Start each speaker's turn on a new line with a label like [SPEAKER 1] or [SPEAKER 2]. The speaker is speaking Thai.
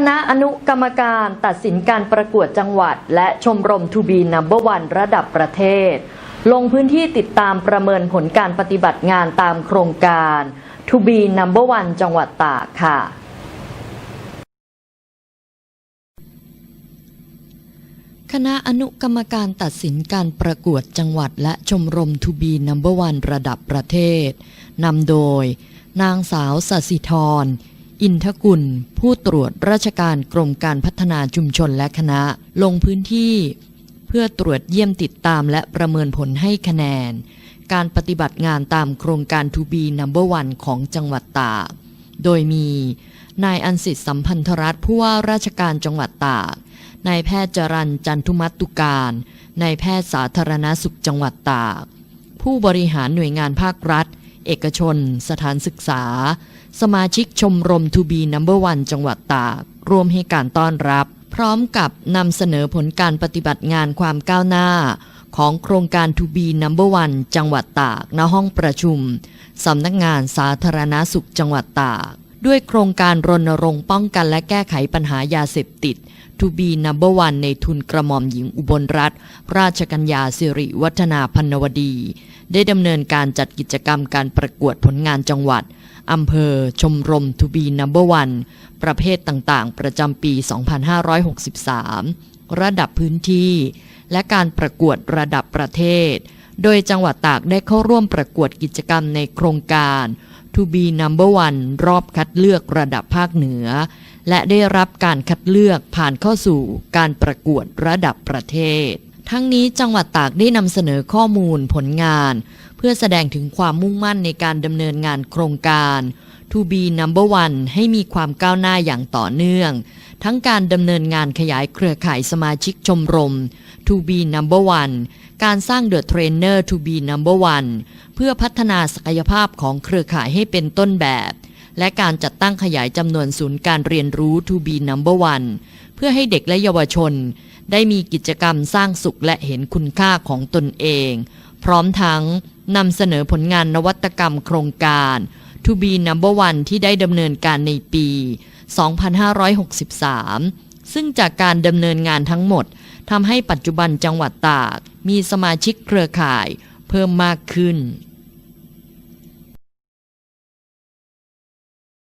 [SPEAKER 1] คณะอนุกรรมการตัดสินการประกวดจังหวัด และชมรมทูบีนัมเบอร์วันระดับประเทศ ลงพื้นที่ติดตามประเมินผลการปฏิบัติงานตามโครงการทูบีนัมเบอร์วันจังหวัดตากค่ะ
[SPEAKER 2] คณะอนุกรรมการตัดสินการประกวดจังหวัดและชมรมทูบีนัมเบอร์วันระดับประเทศ นำโดย นางสาวสสิธร อินทกุล ผู้ตรวจราชการกรมการพัฒนาชุมชนและคณะ ลงพื้นที่ เพื่อตรวจเยี่ยมติดตามและประเมินผลให้คะแนน การปฏิบัติงานตามโครงการทูบีนัมเบอร์วันของจังหวัดตาก โดยมีนายอันสิทธิ์สัมพันธรัฐผู้ว่าราชการจังหวัดตาก นายแพทย์จรันจันทุมัตตุการ นายแพทย์สาธารณสุขจังหวัดตาก ผู้บริหารหน่วยงานภาครัฐ เอกชน สถานศึกษา สมาชิกชมรมทูบีนัมเบอร์วันจังหวัดตากร่วมให้การต้อนรับ พร้อมกับนำเสนอผลการปฏิบัติงานความก้าวหน้า ของโครงการทูบีนัมเบอร์วันจังหวัดตากณห้องประชุมสำนักงานสาธารณสุขจังหวัดตาก ด้วยโครงการรณรงค์ป้องกันและแก้ไขปัญหายาเสพติดทูบีนัมเบอร์วันในทุนกระหม่อมหญิงอุบลรัตน์ราชกัญญาสิริวัฒนาพันวดี ได้ดำเนินการจัดกิจกรรมการประกวดผลงานจังหวัดอำเภอ ชมรมทูบีนัมเบอร์วันประเภทต่างๆ ประจำปี 2563 ระดับพื้นที่ และการประกวดระดับประเทศ โดยจังหวัดตากได้เข้าร่วมประกวดกิจกรรมในโครงการ To be number one รอบคัดเลือกระดับภาคเหนือ และได้รับการคัดเลือกผ่านเข้าสู่การประกวดระดับประเทศ ทั้งนี้จังหวัดตากได้นำเสนอข้อมูลผลงาน เพื่อแสดงถึงความมุ่งมั่นในการดำเนินงานโครงการ To be number one ให้มีความก้าวหน้าอย่างต่อเนื่อง ทั้งการดำเนินงานขยายเครือข่ายสมาชิกชมรม To be number one การสร้าง The Trainer To be number one เพื่อพัฒนาศักยภาพของเครือข่ายให้เป็นต้นแบบ และการจัดตั้งขยายจำนวนศูนย์การเรียนรู้ To be number one เพื่อให้เด็กและเยาวชน ได้มีกิจกรรมสร้างสุขและเห็นคุณค่าของตนเอง พร้อมทั้งนำเสนอผลงานนวัตกรรมโครงการ To be number one ที่ได้ดำเนินการในปี 2563 ซึ่งจากการดำเนินงานทั้งหมด ทำให้ปัจจุบันจังหวัดตาก มีสมาชิกเครือข่าย เพิ่มมากขึ้น